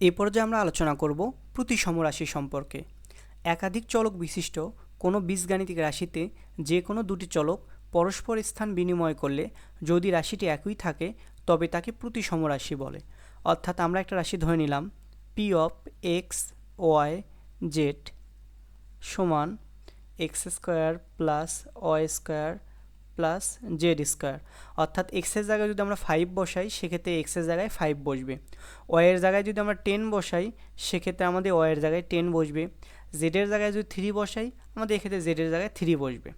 এ পর্যায়ে আমরা আলোচনা করব প্রতিসম রাশি সম্পর্কে। একাধিক চলক বিশিষ্ট কোনো বীজগাণিতিক রাশিতে যে কোনো দুটি চলক পরস্পর স্থান বিনিময় করলে যদি রাশিটি একই থাকে, তবে তাকে প্রতিসম রাশি বলে। অর্থাৎ আমরা একটা রাশি ধরে নিলাম P of X Y Z সমান X square plus Y square plus Z square অর্থাৎ এক্সের জায়গায় যদি আমরা ফাইভ বসাই, সেক্ষেত্রে এক্সের জায়গায় ফাইভ বসবে। ওয়ের জায়গায় যদি আমরা টেন বসাই, সেক্ষেত্রে আমাদের ওয়ের জায়গায় টেন বসবে। জেডের জায়গায় যদি থ্রি বসাই, আমাদের এক্ষেত্রে জেডের জায়গায় থ্রি বসবে।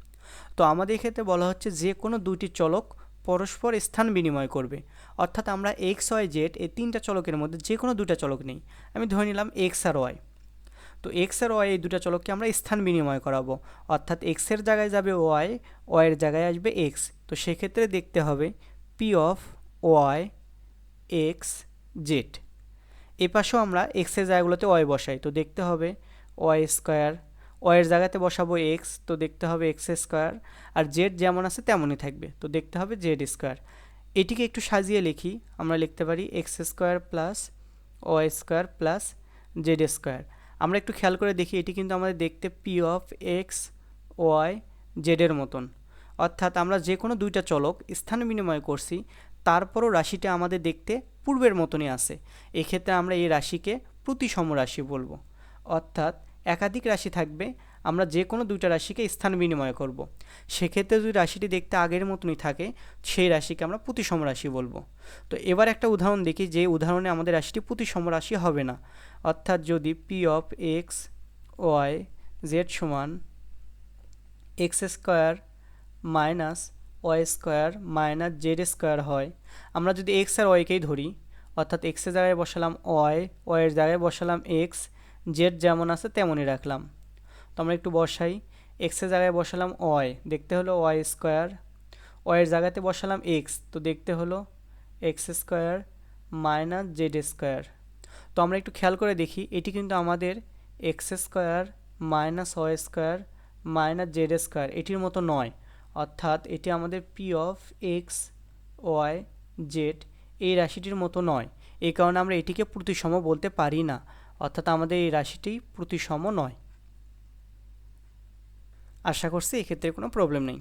তো আমাদের এক্ষেত্রে বলা হচ্ছে যে কোনো দুইটি চলক পরস্পর স্থান বিনিময় করবে। অর্থাৎ আমরা এক্স ওয়াই জেড এই তিনটা চলকের মধ্যে যে কোনো দুটা চলক নেই। আমি ধরে নিলাম এক্স আর ওয়াই তো এক্স আর ওয়াই এই দুটা চলককে আমরা স্থান বিনিময় করাবো। অর্থাৎ এক্সের জায়গায় যাবে ওয়াই ওয়াইয়ের জায়গায় আসবে এক্স তো সেক্ষেত্রে দেখতে হবে P of Y X Z এ পাশেও আমরা এক্সের জায়গাগুলোতে ওয়াই বসাই। তো দেখতে হবে ওয়াই স্কোয়ার ওয়ের জায়গাতে বসাবো এক্স তো দেখতে হবে এক্স স্কোয়ার আর জেড যেমন আছে তেমনই থাকবে। তো দেখতে হবে জেড স্কোয়ার এটিকে একটু সাজিয়ে লিখি। আমরা লিখতে পারি X square plus Y square plus Z square আমরা একটু খেয়াল করে দেখি, এটি কিন্তু আমাদের দেখতে পি অফ এক্স ওয়াই জেডের মতন। অর্থাৎ আমরা যে কোনো দুইটা চলক স্থান বিনিময় করছি, তারপরও রাশিটা আমাদের দেখতে পূর্বের মতনই আসে এক্ষেত্রে আমরা এই রাশিকে প্রতিসম রাশি বলব। অর্থাৎ একাধিক রাশি থাকবে আমরা যে কোনো দুইটা রাশিকে স্থান বিনিময় করব। সেক্ষেত্রে যদি রাশিটি দেখতে আগের মতনই থাকে, সেই রাশিকে আমরা প্রতিসম রাশি বলব। তো এবার একটা উদাহরণ দেখি যে উদাহরণে আমাদের রাশিটি প্রতিসম রাশি হবে না। অর্থাৎ যদি P of X Y Z সমান X square minus Y square minus Z square হয়। আমরা যদি এক্স আর ওয়াইকেই ধরি, অর্থাৎ এক্সের জায়গায় বসালাম ওয়াই ওয়াইয়ের জায়গায় বসালাম এক্স জেড যেমন আছে তেমনই রাখলাম। আমরা একটু বসাই। এক্সের জায়গায় বসালাম ওয়াই দেখতে হলো ওয়াই স্কোয়ার ওয়াইয়ের জায়গাতে বসালাম এক্স তো দেখতে হলো X square minus Z square তো আমরা একটু খেয়াল করে দেখি, এটি কিন্তু আমাদের X square minus Y square minus Z square এটির মতো নয়। অর্থাৎ এটি আমাদের P of X Y Z এই রাশিটির মতো নয়। এই কারণে আমরা এটিকে প্রতিসম বলতে পারি না। অর্থাৎ আমাদের এই রাশিটি প্রতিসম নয়। আশা করছি এক্ষেত্রে কোনো প্রবলেম নেই।